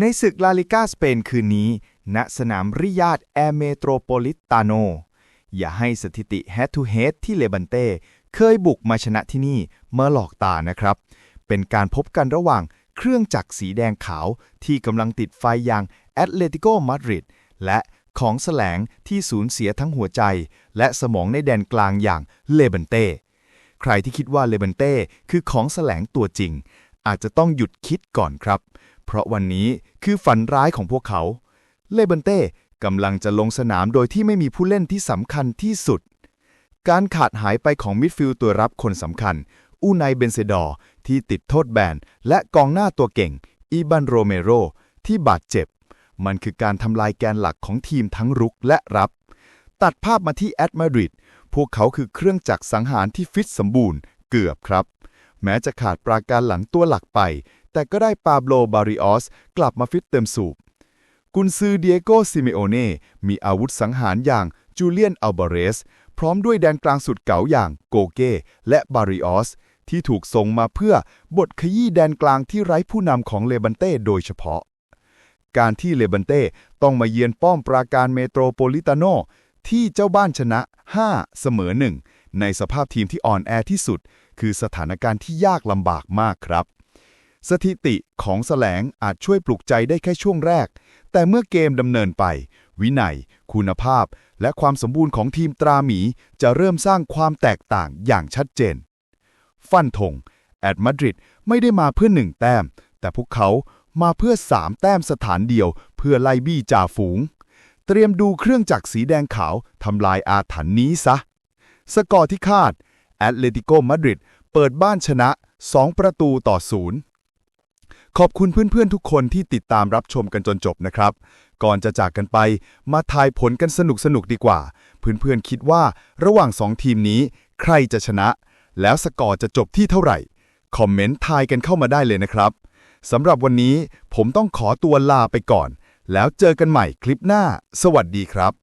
ในศึกลาลิกาสเปนคืนนี้ ณ สนามริยาดแอร์เมโทรโพลิตาโน อย่าให้สถิติ Head to Head ที่เลบันเต้ เคยบุกมาชนะที่นี่เมาหลอกตานะครับ เป็นการพบกันระหว่างเครื่องจักรสีแดงขาวที่กำลังติดไฟอย่างแอตเลติโกมาดริดและของแสลงที่สูญเสียทั้งหัวใจ และสมองในแดนกลางอย่างเลบันเต้ ใครที่คิดว่าเลบันเต้คือของแสลงตัวจริง อาจจะต้องหยุดคิดก่อนครับ เพราะวันนี้คือฝันร้ายของพวกเขา เลเบนเต้กำลังจะลงสนามโดยที่ไม่มีผู้เล่นที่สำคัญที่สุด การขาดหายไปของมิดฟิลด์ตัวรับคนสำคัญ อูไนเบนเซดอร์ที่ติดโทษแบน และกองหน้าตัวเก่ง อีบันโรเมโร ที่บาดเจ็บ มันคือการทำลายแกนหลักของทีมทั้งรุกและรับ ตัดภาพมาที่แอตมาดริด พวกเขาคือเครื่องจักรสังหารที่ฟิตสมบูรณ์เกือบครับ แม้จะขาดปราการหลังตัวหลักไป แต่ก็ได้ปาโบลบาริออสกลับมาฟิตเต็มสูบกุนซือเดียโกซิเมโอเน่มีอาวุธสังหารอย่างจูเลียนอัลบาเรส พร้อมด้วยแดนกลางสุดเก๋าอย่างโกเก้และบาริออส ที่ถูกส่งมาเพื่อบทขยี้แดนกลางที่ไร้ผู้นำของเลบันเต้โดยเฉพาะ การที่เลบันเต้ต้องมาเยือนป้อมปราการเมโทรโพลิตาโนที่เจ้าบ้านชนะ 5 เสมอ1 ในสภาพทีมที่อ่อนแอที่สุด คือสถานการณ์ที่ยากลำบากมากครับ สถิติของแสลงอาจช่วยปลุกใจได้แค่ช่วงแรก แต่เมื่อเกมดำเนินไป วินัย คุณภาพ และความสมบูรณ์ของทีมตราหมี จะเริ่มสร้างความแตกต่างอย่างชัดเจน ฟันธงแอดมาดริดไม่ได้มาเพื่อหนึ่งแต้ม แต่พวกเขามาเพื่อสามแต้มสถานเดียว เพื่อไล่บี้จ่าฝูง เตรียมดูเครื่องจักรสีแดงขาวทำลายอาถรรพ์นี้ซะ สกอร์ที่คาด แอตเลติโกมาดริดเปิดบ้านชนะ 2 ประตูต่อศูนย์ขอบคุณเพื่อนๆทุกคนที่ติดตามรับชมกันจนจบนะครับ ก่อนจะจากกันไป มาทายผลกันสนุกๆดีกว่า เพื่อนๆคิดว่าระหว่าง 2 ทีมนี้ ใครจะชนะ แล้วสกอร์จะจบที่เท่าไหร่ คอมเมนต์ทายกันเข้ามาได้เลยนะครับสำหรับวันนี้ผมต้องขอตัวลาไปก่อน แล้วเจอกันใหม่คลิปหน้า สวัสดีครับ